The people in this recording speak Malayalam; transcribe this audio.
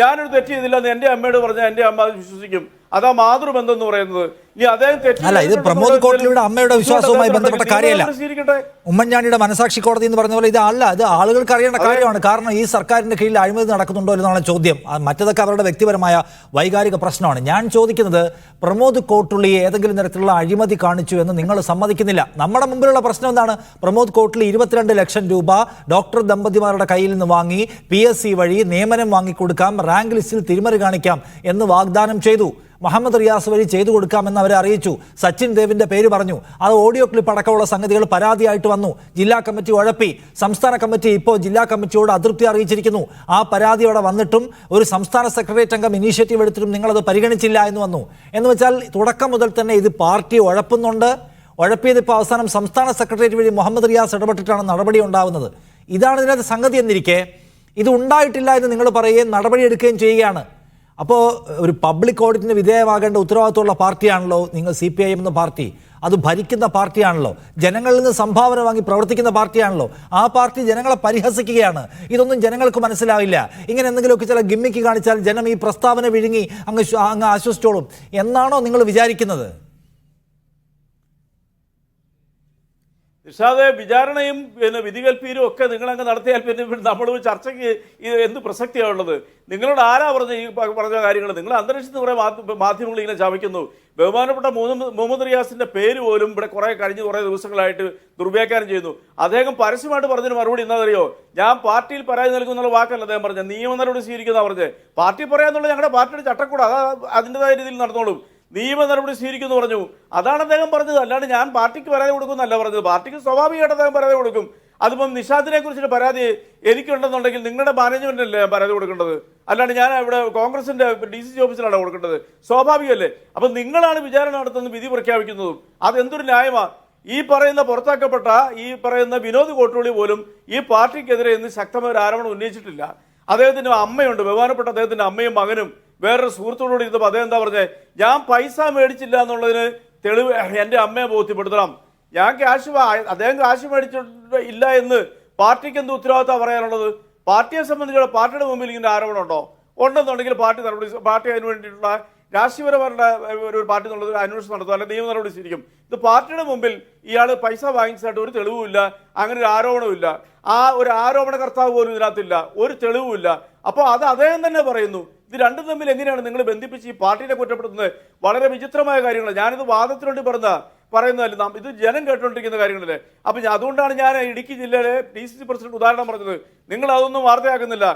ഞാനൊരു തെറ്റ് ചെയ്തില്ലെന്ന് എന്റെ അമ്മയോട് പറഞ്ഞാൽ എന്റെ അമ്മ അത് വിശ്വസിക്കും. അതാ മാതൃബന്ധം എന്ന് പറയുന്നത്. ഇനി അദ്ദേഹം അല്ല ഇത് പ്രമോദ് പറഞ്ഞാൽ അമ്മയുടെ വിശ്വാസവുമായി ബന്ധപ്പെട്ട കാര്യമല്ല. ഉമ്മൻചാണ്ടിയുടെ മനസാക്ഷി കോടതി എന്ന് പറഞ്ഞ പോലെ ഇത് അല്ല ഇത് ആളുകൾക്ക് അറിയേണ്ട കാര്യമാണ്. കാരണം ഈ സർക്കാരിന്റെ കീഴിൽ അഴിമതി നടക്കുന്നുണ്ടോ എന്നാണ് ചോദ്യം. മറ്റതൊക്കെ അവരുടെ വ്യക്തിപരമായ വൈകാരിക പ്രശ്നമാണ്. ഞാൻ ചോദിക്കുന്നത് പ്രമോദ് കോട്ടുള്ളി ഏതെങ്കിലും തരത്തിലുള്ള അഴിമതി കാണിച്ചു എന്ന് നിങ്ങൾ സമ്മതിക്കുന്നില്ല. നമ്മുടെ മുമ്പിലുള്ള പ്രശ്നം എന്താണ്? പ്രമോദ് കോട്ടുള്ളി ഇരുപത്തിരണ്ട് ലക്ഷം രൂപ ഡോക്ടർ ദമ്പതിമാരുടെ കയ്യിൽ നിന്ന് വാങ്ങി പി എസ് സി വഴി നിയമനം വാങ്ങിക്കൊടുക്കാം റാങ്ക് ലിസ്റ്റിൽ തിരിമറി കാണിക്കാം എന്ന് വാഗ്ദാനം ചെയ്തു. മുഹമ്മദ് റിയാസ് വഴി ചെയ്തു കൊടുക്കാമെന്ന് അവരെ അറിയിച്ചു. സച്ചിൻ ദേവിന്റെ പേര് പറഞ്ഞു. അത് ഓഡിയോ ക്ലിപ്പ് അടക്കമുള്ള സംഗതികൾ പരാതിയായിട്ട് വന്നു. ജില്ലാ കമ്മിറ്റി ഉഴപ്പി. സംസ്ഥാന കമ്മിറ്റി ഇപ്പോൾ ജില്ലാ കമ്മിറ്റിയോട് അതൃപ്തി അറിയിച്ചിരിക്കുന്നു. ആ പരാതി അവിടെ വന്നിട്ടും ഒരു സംസ്ഥാന സെക്രട്ടേറിയറ്റ് അംഗം ഇനീഷ്യേറ്റീവ് എടുത്തിട്ടും നിങ്ങളത് പരിഗണിച്ചില്ല എന്ന് വന്നു. എന്ന് വെച്ചാൽ തുടക്കം മുതൽ തന്നെ ഇത് പാർട്ടി ഉഴപ്പുന്നുണ്ട്. ഉഴപ്പിയത് ഇപ്പോൾ അവസാനം സംസ്ഥാന സെക്രട്ടേറിയറ്റ് വഴി മുഹമ്മദ് റിയാസ് ഇടപെട്ടിട്ടാണ് നടപടി ഉണ്ടാവുന്നത്. ഇതാണ് ഇതിനകത്ത് സംഗതി എന്നിരിക്കെ. ഇത് ഉണ്ടായിട്ടില്ല എന്ന് നിങ്ങൾ പറയുകയും നടപടി എടുക്കുകയും ചെയ്യുകയാണ്. അപ്പോൾ ഒരു പബ്ലിക് ഓഡിറ്റിന് വിധേയമാകേണ്ട ഉത്തരവാദിത്തമുള്ള പാർട്ടിയാണല്ലോ നിങ്ങൾ സി പി ഐ എം എന്ന പാർട്ടി. അത് ഭരിക്കുന്ന പാർട്ടിയാണല്ലോ. ജനങ്ങളിൽ നിന്ന് സംഭാവന വാങ്ങി പ്രവർത്തിക്കുന്ന പാർട്ടിയാണല്ലോ. ആ പാർട്ടി ജനങ്ങളെ പരിഹസിക്കുകയാണ്. ഇതൊന്നും ജനങ്ങൾക്ക് മനസ്സിലാവില്ല. ഇങ്ങനെ എന്തെങ്കിലുമൊക്കെ ചില ഗിമ്മിക്ക് കാണിച്ചാൽ ജനം ഈ പ്രസ്താവന വിഴുങ്ങി അങ്ങ് അങ്ങ് ആശ്വസിച്ചോളും. എന്നാണോ നിങ്ങൾ വിചാരിക്കുന്നത്? നിഷാദെ വിചാരണയും പിന്നെ വിധികൽപ്പീരും ഒക്കെ നിങ്ങളങ്ങ് നടത്തിയാൽ പിന്നെ നമ്മൾ ചർച്ചയ്ക്ക് ഇത് എന്ത് പ്രസക്തിയാണ് ഉള്ളത്? നിങ്ങളോട് ആരാ പറഞ്ഞ ഈ പറഞ്ഞ കാര്യങ്ങൾ? നിങ്ങൾ അന്തരീക്ഷത്തിൽ കുറേ മാധ്യ- മാധ്യമങ്ങൾ ഇങ്ങനെ ചമയ്ക്കുന്നു ബഹുമാനപ്പെട്ട മുഹമ്മദ് റിയാസിന്റെ പേര് പോലും ഇവിടെ കുറേ കഴിഞ്ഞ കുറേ ദിവസങ്ങളായിട്ട് ദുർവ്യാഖ്യാനം ചെയ്യുന്നു. അദ്ദേഹം പരസ്യമായിട്ട് പറഞ്ഞതിന് മറുപടി എന്താണെന്നറിയോ ഞാൻ പാർട്ടിയിൽ പരാതി നൽകുന്നുള്ള വാക്കല്ല അദ്ദേഹം പറഞ്ഞത്. നിയമ നടപടി സ്വീകരിക്കുന്ന പറഞ്ഞത്. പാർട്ടി പറയാന്നുള്ളത് ഞങ്ങളുടെ പാർട്ടിയുടെ ചട്ടക്കൂടാ. അതാ അതിന്റെതായ രീതിയിൽ നടന്നോളും. നിയമ നടപടി സ്വീകരിക്കുന്നു പറഞ്ഞു. അതാണ് അദ്ദേഹം പറഞ്ഞത്. അല്ലാണ്ട് ഞാൻ പാർട്ടിക്ക് പരാതി കൊടുക്കുന്നല്ല പറഞ്ഞത്. പാർട്ടിക്ക് സ്വാഭാവികമായിട്ട് അദ്ദേഹം പരാതി കൊടുക്കും. അതിപ്പം നിഷാദിനെ കുറിച്ചൊരു പരാതി എനിക്കുണ്ടെന്നുണ്ടെങ്കിൽ നിങ്ങളുടെ മാനേജ്മെന്റിനല്ലേ പരാതി കൊടുക്കേണ്ടത്? അല്ലാണ്ട് ഞാൻ ഇവിടെ കോൺഗ്രസിന്റെ ഡി സി സി ഓഫീസിലാണ് കൊടുക്കേണ്ടത്? സ്വാഭാവികമല്ലേ? അപ്പം നിങ്ങളാണ് വിചാരണ നടത്തുന്നത് വിധി പ്രഖ്യാപിക്കുന്നതും. അതെന്തൊരു ന്യായമാണ് ഈ പറയുന്ന പുറത്താക്കപ്പെട്ട ഈ പറയുന്ന വിനോദ് കോട്ടൂളി പോലും ഈ പാർട്ടിക്കെതിരെ ഇന്ന് ശക്തമായ ഒരു ആരോപണം ഉന്നയിച്ചിട്ടില്ല. അദ്ദേഹത്തിന്റെ അമ്മയുണ്ട്. ബഹുമാനപ്പെട്ട അദ്ദേഹത്തിന്റെ അമ്മയും മകനും. വേറൊരു സുഹൃത്തോടുകൂടി ഇരുന്നപ്പോൾ അദ്ദേഹം എന്താ പറഞ്ഞത് ഞാൻ പൈസ മേടിച്ചില്ല എന്നുള്ളതിന് തെളിവ് എന്റെ അമ്മയെ ബോധ്യപ്പെടുത്തണം. ഞാൻ ക്യാഷ് അദ്ദേഹം ക്യാഷ് മേടിച്ചിട്ട് ഇല്ല എന്ന് പാർട്ടിക്ക് എന്ത് ഉത്തരവാദിത്തം പറയാനുള്ളത്? പാർട്ടിയെ സംബന്ധിച്ചുള്ള പാർട്ടിയുടെ മുമ്പിൽ ഇങ്ങനെ ആരോപണം ഉണ്ടോ? ഉണ്ടെന്നുണ്ടെങ്കിൽ പാർട്ടി നടപടി പാർട്ടി അതിന് വേണ്ടിയിട്ടുള്ള രാഷ്ട്രീയപരമായിട്ടുള്ള ഒരു പാർട്ടി എന്നുള്ളത് അന്വേഷണം നടത്തും. അല്ലെങ്കിൽ നിയമ നടപടി സ്വീകരിക്കും. ഇത് പാർട്ടിയുടെ മുമ്പിൽ ഇയാൾ പൈസ വാങ്ങിച്ചതായിട്ട് ഒരു തെളിവുമില്ല അങ്ങനെ ഒരു ആരോപണമില്ല ആ ഒരു ആരോപണകർത്താവ് പോലും ഇതിനകത്തില്ല. ഒരു തെളിവുമില്ല. അപ്പോൾ അത് അദ്ദേഹം തന്നെ പറയുന്നു. ഇത് രണ്ടും തമ്മിൽ എങ്ങനെയാണ് നിങ്ങൾ ബന്ധിപ്പിച്ച് ഈ പാർട്ടിയെ കുറ്റപ്പെടുത്തുന്നത്? വളരെ വിചിത്രമായ കാര്യങ്ങൾ. ഞാനിത് വാദത്തിനുവേണ്ടി പറഞ്ഞ പറയുന്നതല്ല നാം ഇത് ജനം കേട്ടുകൊണ്ടിരിക്കുന്ന കാര്യങ്ങളല്ലേ? അപ്പൊ അതുകൊണ്ടാണ് ഞാൻ ഇടുക്കി ജില്ലയിലെ ഡി സി സി പ്രസിഡന്റ് ഉദാഹരണം പറഞ്ഞത്. നിങ്ങൾ അതൊന്നും വാർത്തയാക്കുന്നില്ല.